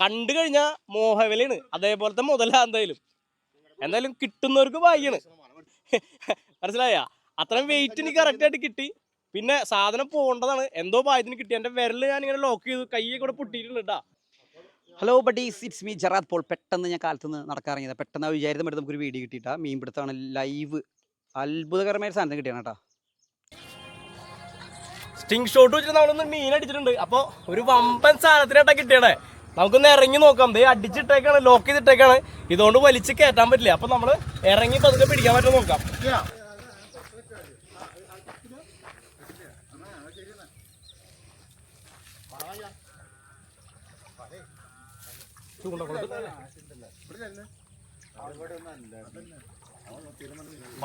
കണ്ടു കഴിഞ്ഞാ മോഹവിലയാണ്. അതേപോലത്തെ മുതലാ എന്തായാലും. എന്തായാലും കിട്ടുന്നവർക്ക് ഭാഗ്യാണ്. മനസ്സിലായ? അത്രയും വെയിറ്റ് എനിക്ക് കറക്റ്റ് ആയിട്ട് കിട്ടി. പിന്നെ സാധനം പോകേണ്ടതാണ്. എന്തോ ഭാഗ്യത്തിന് കിട്ടി. എന്റെ വിരൽ ഞാൻ ഇങ്ങനെ ലോക്ക് ചെയ്തു. കൈയെ കൂടെ പൊട്ടിയിട്ടുണ്ട് കേട്ടാ hello buddies it's me Jarad Paul പെട്ടെന്ന് ഞാൻ കാലത്തുനിന്ന് നടക്കാറിയത് പെട്ടെന്ന് വിചാരിത നമുക്കൊരു വീഡിയോ കിട്ടിയിട്ടാ. മീൻ പിടുത്താണ് ലൈവ് അത്ഭുതകരമായ സാധനം കിട്ടിയാണ് കേട്ടോ സ്റ്റിങ് ഷോട്ട് വെച്ചിട്ട് നമ്മളൊന്ന് മീൻ അടിച്ചിട്ടുണ്ട്. അപ്പൊ ഒരു വമ്പൻ സാധനത്തിനായിട്ടാ കിട്ടിയടേ നമുക്കൊന്ന് ഇറങ്ങി നോക്കാം. ദേ അടിച്ചിട്ടേക്കാണ് ലോക്ക് ചെയ്തിട്ടേക്കാണ്. ഇതുകൊണ്ട് വലിച്ച് കയറ്റാൻ പറ്റില്ല. അപ്പൊ നമ്മൾ ഇറങ്ങി പതുക്കെ പിടിക്കാൻ പറ്റും നോക്കാം.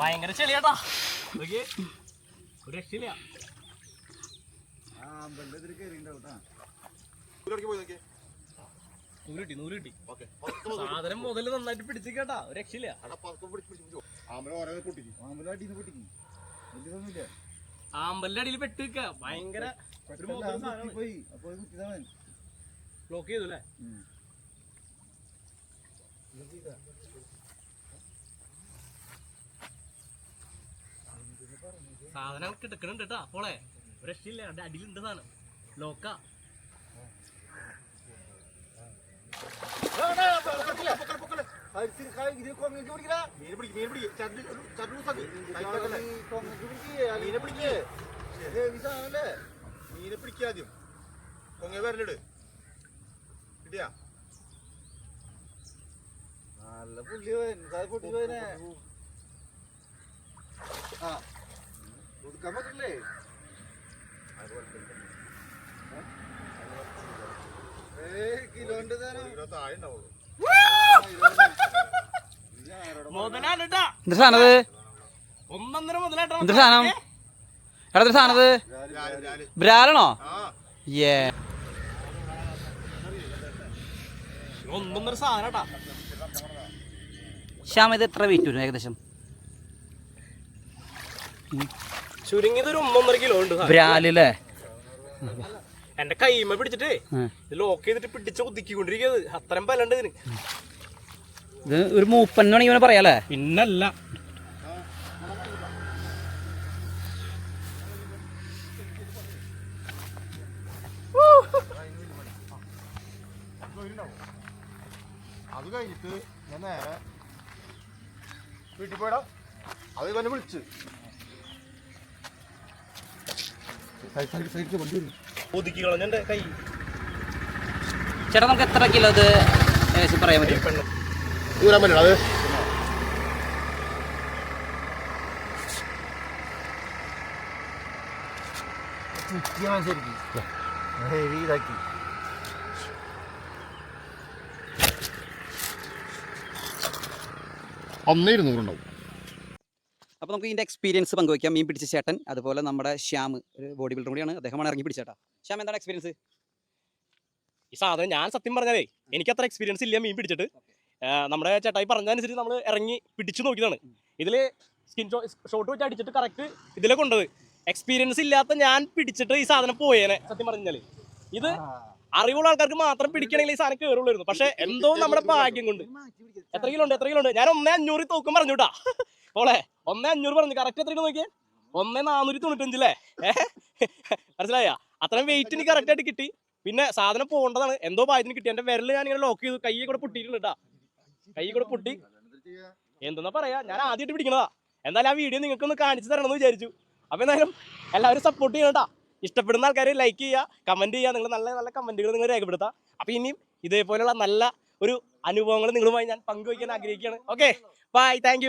ഭയങ്കര ചെളിയാട്ടാ. ഒരു രക്ഷയില്ല. നൂറ് കിട്ടി നൂറ് കിട്ടി സാധനം മുതൽ നന്നായിട്ട് പിടിച്ചു കേട്ടാ ഒരു രക്ഷയില്ല ആമ്പലിന്റെ അടിയിൽ പെട്ട് ഭയങ്കര മുതൽ. ബ്ലോക്ക് ചെയ്തു അല്ലേ? സാധനം കിടക്കണുണ്ട് കേട്ടാ പോളെ. ഒരു രക്ഷയില്ല അതിന്റെ അടിയിലുണ്ട് സാധനം ലോക്ക. മീനെ പിടിക്കാദ്യം പൊങ്ങ വരലിട് നല്ല പുള്ളി പൊട്ടി ആ. കൊടുക്കാൻ പറ്റില്ലേ കിലോന്റെ ശ്യാമ സാധനത്? സാധനം? എടാ സാധനത്? രാൽ രാൽ ബ്രാലാണോ? ഏ ഒന്നൊന്നര സാധനം കേട്ടാ ശ്യാം ഇത് എത്ര വെയിറ്റ് വരും ഏകദേശം? ചുരുങ്ങിയത് ഒരു ഒന്നൊന്നര കിലോ ഉണ്ട്. ബ്രാലല്ലേ എന്റെ കൈമ പിടിച്ചിട്ട് ഇത് ലോക്ക് ചെയ്തിട്ട് പിടിച്ച കുതിക്കൊണ്ടിരിക്കുന്നത് അത്രയും ബലണ്ട് ഇതിന്. ഇത് ഒരു മൂപ്പൻ ഇവനെ പറയാല്ലേ പിന്നല്ല. അത് കഴിഞ്ഞിട്ട് ഞാൻ നേരെ വീട്ടിൽ പോയടാ. അത് ഇവനെ വിളിച്ച്. സൈഡ് സൈഡ് സൈഡ് വണ്ടി വരും. ഒതുക്കി കളഞ്ഞ. എന്റെ കൈ. ചേട്ടാ നമുക്ക് എത്ര കിലോ ഇത് ഏകദേശം പറയാൻ പറ്റും? ദൂരം പറ്റില്ല അത്. ശരിക്കും ഇതാക്കി ഇരുന്നൂറുണ്ടാവും. അപ്പോൾ നമുക്ക് ഇതിന്റെ എക്സ്പീരിയൻസ് പങ്കുവയ്ക്കാം. മീൻ പിടിച്ച ചേട്ടൻ അതുപോലെ നമ്മുടെ ശ്യാം ഒരു ബോഡി ബിൽഡർ കൂടിയാണ്. അദ്ദേഹമാണ് ഇറങ്ങി പിടിച്ചേട്ടാ. ശ്യാം എന്താണ് എക്സ്പീരിയൻസ് ഈ സാധനം ഞാൻ സത്യം പറഞ്ഞതേ എനിക്ക് അത്ര എക്സ്പീരിയൻസ് ഇല്ല മീൻ പിടിച്ചിട്ട്. നമ്മുടെ ചേട്ടായി പറഞ്ഞതനുസരിച്ച് നമ്മൾ ഇറങ്ങി പിടിച്ചു നോക്കിയതാണ്. ഇതിൽ സ്കിൻ ഷോട്ട് വെച്ച് അടിച്ചിട്ട് കറക്റ്റ് ഇതിലെ കൊണ്ടത്. എക്സ്പീരിയൻസ് ഇല്ലാത്ത ഞാൻ പിടിച്ചിട്ട് ഈ സാധനം പോയേനെ സത്യം പറഞ്ഞാൽ ഇത് അറിവുള്ള ആൾക്കാർക്ക് മാത്രം പിടിക്കണമെങ്കിൽ ഈ സാധനം കയറുള്ളായിരുന്നു പക്ഷെ എന്തോ നമ്മുടെ ഭാഗ്യം കൊണ്ട്. എത്ര കിലോ ഉണ്ട് എത്ര കിലോ ഉണ്ട്? ഞാൻ ഒന്നേ അഞ്ഞൂറ് തൂക്കം പറഞ്ഞു കേട്ടാ ഓളെ ഒന്നേ അഞ്ഞൂറ് പറഞ്ഞു കറക്റ്റ് എത്ര കിലോ നോക്കിയേ? ഒന്നേ നാനൂറ്റി തൊണ്ണൂറ്റഞ്ചില്ലേ മനസ്സിലായ? അത്രയും വെയിറ്റ് എനിക്ക് കറക്റ്റ് ആയിട്ട് കിട്ടി. പിന്നെ സാധനം പോകേണ്ടതാണ്. എന്തോ പായത്തിന് കിട്ടി. എന്റെ വിരൽ ഞാൻ ഇങ്ങനെ ലോക്ക് ചെയ്തു കൈ കൂടെ പൊട്ടിയിട്ടുണ്ട് കേട്ടാ കൈ കൂടെ പൊട്ടി. എന്തെന്നാ പറയാ? ഞാൻ ആദ്യമായിട്ട് പിടിക്കണതാ. എന്തായാലും ആ വീഡിയോ നിങ്ങൾക്ക് ഒന്ന് കാണിച്ചു തരണം എന്ന് വിചാരിച്ചു. അപ്പൊ എന്തായാലും എല്ലാവരും സപ്പോർട്ട് ചെയ്യണം കേട്ടാ ഇഷ്ടപ്പെടുന്ന ആൾക്കാർ ലൈക്ക് ചെയ്യുക കമന്റ് ചെയ്യുക. നിങ്ങൾ നല്ല നല്ല കമന്റുകൾ നിങ്ങൾ രേഖപ്പെടുത്താം അപ്പൊ ഇനിയും ഇതേപോലെയുള്ള നല്ല ഒരു അനുഭവങ്ങൾ നിങ്ങളുമായി ഞാൻ പങ്കുവയ്ക്കാൻ ആഗ്രഹിക്കുകയാണ്. Okay bye thank